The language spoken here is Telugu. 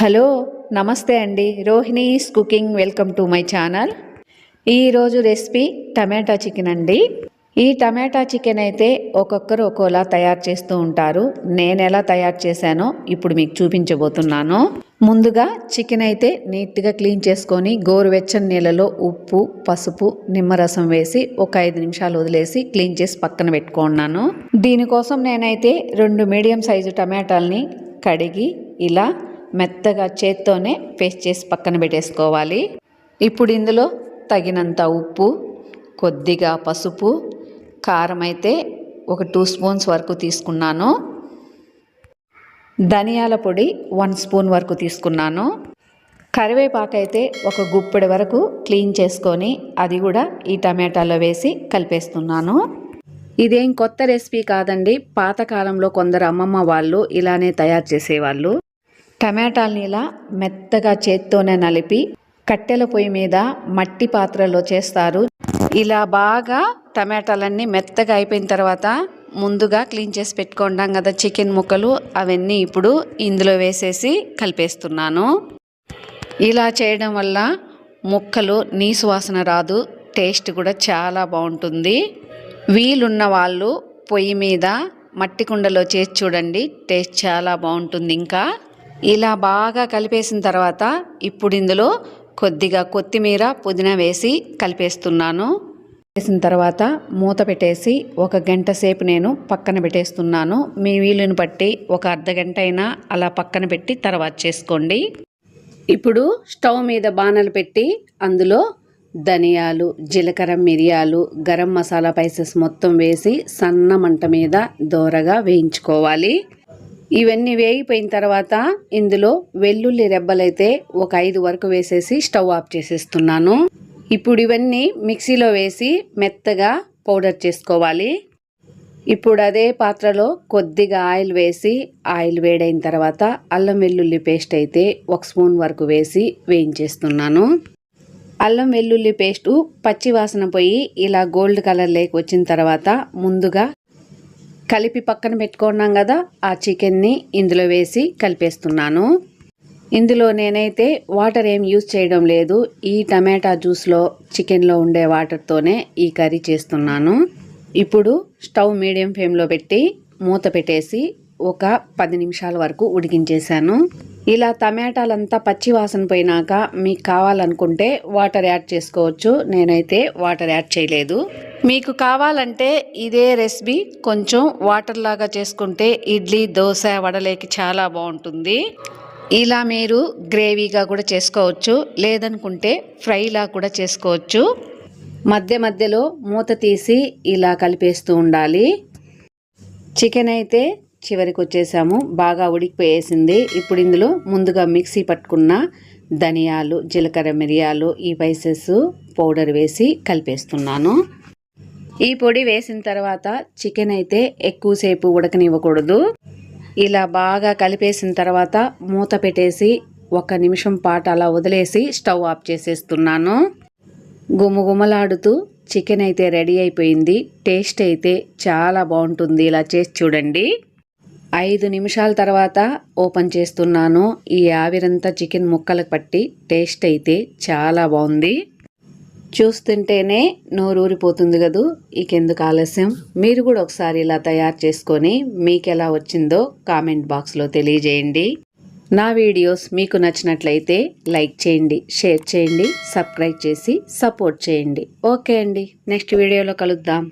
హలో నమస్తే అండి. Rohini's cooking. Welcome to my channel. ఈరోజు రెసిపీ టమాటా చికెన్ అండి. ఈ టమాటా చికెన్ అయితే ఒక్కొక్కరు ఒక్కోలా తయారు చేస్తూ ఉంటారు. నేను ఎలా తయారు చేశానో ఇప్పుడు మీకు చూపించబోతున్నాను. ముందుగా చికెన్ అయితే నీట్గా క్లీన్ చేసుకొని గోరువెచ్చని నీళ్ళలో ఉప్పు పసుపు నిమ్మరసం వేసి ఒక ఐదు నిమిషాలు వదిలేసి క్లీన్ చేసి పక్కన పెట్టుకున్నాను. దీనికోసం నేనైతే రెండు మీడియం సైజు టమాటాలని కడిగి ఇలా మెత్తగా చేత్తోనే పేస్ట్ చేసి పక్కన పెట్టేసుకోవాలి. ఇప్పుడు ఇందులో తగినంత ఉప్పు కొద్దిగా పసుపు కారం అయితే ఒక టూ స్పూన్స్ వరకు తీసుకున్నాను. ధనియాల పొడి వన్ స్పూన్ వరకు తీసుకున్నాను. కరివేపాకు అయితే ఒక గుప్పెడి వరకు క్లీన్ చేసుకొని అది కూడా ఈ టమాటాలో వేసి కలిపేస్తున్నాను. ఇదేం కొత్త రెసిపీ కాదండి. పాతకాలంలో కొందరు అమ్మమ్మ వాళ్ళు ఇలానే తయారు చేసేవాళ్ళు. టమాటాలని ఇలా మెత్తగా చేత్తోనే నలిపి కట్టెల పొయ్యి మీద మట్టి పాత్రలో చేస్తారు. ఇలా బాగా టమాటాలన్నీ మెత్తగా అయిపోయిన తర్వాత ముందుగా క్లీన్ చేసి పెట్టుకుంటాం కదా చికెన్ ముక్కలు అవన్నీ ఇప్పుడు ఇందులో వేసేసి కలిపేస్తున్నాను. ఇలా చేయడం వల్ల ముక్కలు నీసు వాసన రాదు టేస్ట్ కూడా చాలా బాగుంటుంది. వీలున్న వాళ్ళు పొయ్యి మీద మట్టి కుండలో చేసి చూడండి టేస్ట్ చాలా బాగుంటుంది ఇంకా. ఇలా బాగా కలిపేసిన తర్వాత ఇప్పుడు ఇందులో కొద్దిగా కొత్తిమీర పుదీనా వేసి కలిపేస్తున్నాను. వేసిన తర్వాత మూత పెట్టేసి ఒక గంట సేపు నేను పక్కన పెట్టేస్తున్నాను. మీ వీలుని బట్టి ఒక అర్ధ గంట అయినా అలా పక్కన పెట్టి తర్వాత చేసుకోండి. ఇప్పుడు స్టవ్ మీద బాణలు పెట్టి అందులో ధనియాలు జీలకర్ర మిరియాలు గరం మసాలా పైసెస్ మొత్తం వేసి సన్న మంట మీద దోరగా వేయించుకోవాలి. ఇవన్నీ వేగిపోయిన తర్వాత ఇందులో వెల్లుల్లి రెబ్బలైతే ఒక ఐదు వరకు వేసేసి స్టవ్ ఆఫ్ చేసేస్తున్నాను. ఇప్పుడు ఇవన్నీ మిక్సీలో వేసి మెత్తగా పౌడర్ చేసుకోవాలి. ఇప్పుడు అదే పాత్రలో కొద్దిగా ఆయిల్ వేసి ఆయిల్ వేడైన తర్వాత అల్లం వెల్లుల్లి పేస్ట్ అయితే ఒక స్పూన్ వరకు వేసి వేయించేస్తున్నాను. అల్లం వెల్లుల్లి పేస్టు పచ్చివాసన పోయి ఇలా గోల్డ్ కలర్ లేక వచ్చిన తర్వాత ముందుగా కలిపి పక్కన పెట్టుకున్నాం కదా ఆ చికెన్ని ఇందులో వేసి కలిపేస్తున్నాను. ఇందులో నేనైతే వాటర్ ఏం యూజ్ చేయడం లేదు ఈ టమాటా జ్యూస్లో చికెన్లో ఉండే వాటర్తోనే ఈ కర్రీ చేస్తున్నాను. ఇప్పుడు స్టవ్ మీడియం ఫ్లేమ్లో పెట్టి మూత పెట్టేసి ఒక పది నిమిషాల వరకు ఉడికించేశాను. ఇలా టమాటాలంతా పచ్చి వాసన పోయినాక మీకు కావాలనుకుంటే వాటర్ యాడ్ చేసుకోవచ్చు. నేనైతే వాటర్ యాడ్ చేయలేదు. మీకు కావాలంటే ఇదే రెసిపీ కొంచెం వాటర్ లాగా చేసుకుంటే ఇడ్లీ దోశ వడలేకి చాలా బాగుంటుంది. ఇలా మీరు గ్రేవీగా కూడా చేసుకోవచ్చు. లేదనుకుంటే ఫ్రైలా కూడా చేసుకోవచ్చు. మధ్య మధ్యలో మూత తీసి ఇలా కలిపేస్తూ ఉండాలి. చికెన్ అయితే చివరికి వచ్చేసాము బాగా ఉడికిపోయేసింది. ఇప్పుడు ఇందులో ముందుగా మిక్సీ పట్టుకున్న ధనియాలు జీలకర్ర మిరియాలు ఈ పైసెస్ పౌడర్ వేసి కలిపేస్తున్నాను. ఈ పొడి వేసిన తర్వాత చికెన్ అయితే ఎక్కువసేపు ఉడకనివ్వకూడదు. ఇలా బాగా కలిపేసిన తర్వాత మూత పెట్టేసి ఒక నిమిషం పాటు అలా వదిలేసి స్టవ్ ఆఫ్ చేసేస్తున్నాను. గుమగుమలాడుతూ చికెన్ అయితే రెడీ అయిపోయింది. టేస్ట్ అయితే చాలా బాగుంటుంది. ఇలా చేసి చూడండి. ఐదు నిమిషాల తర్వాత ఓపెన్ చేస్తున్నాను. ఈ ఆవిరంతా చికెన్ ముక్కలకు పట్టి టేస్ట్ అయితే చాలా బాగుంది. చూస్తుంటేనే నోరూరిపోతుంది కదూ? ఇకెందుకు ఆలస్యం? మీరు కూడా ఒకసారి ఇలా తయారు చేసుకొని మీకు ఎలా వచ్చిందో కామెంట్ బాక్స్లో తెలియజేయండి. నా వీడియోస్ మీకు నచ్చినట్లయితే లైక్ చేయండి షేర్ చేయండి సబ్స్క్రైబ్ చేసి సపోర్ట్ చేయండి. ఓకే అండి. నెక్స్ట్ వీడియోలో కలుద్దాం.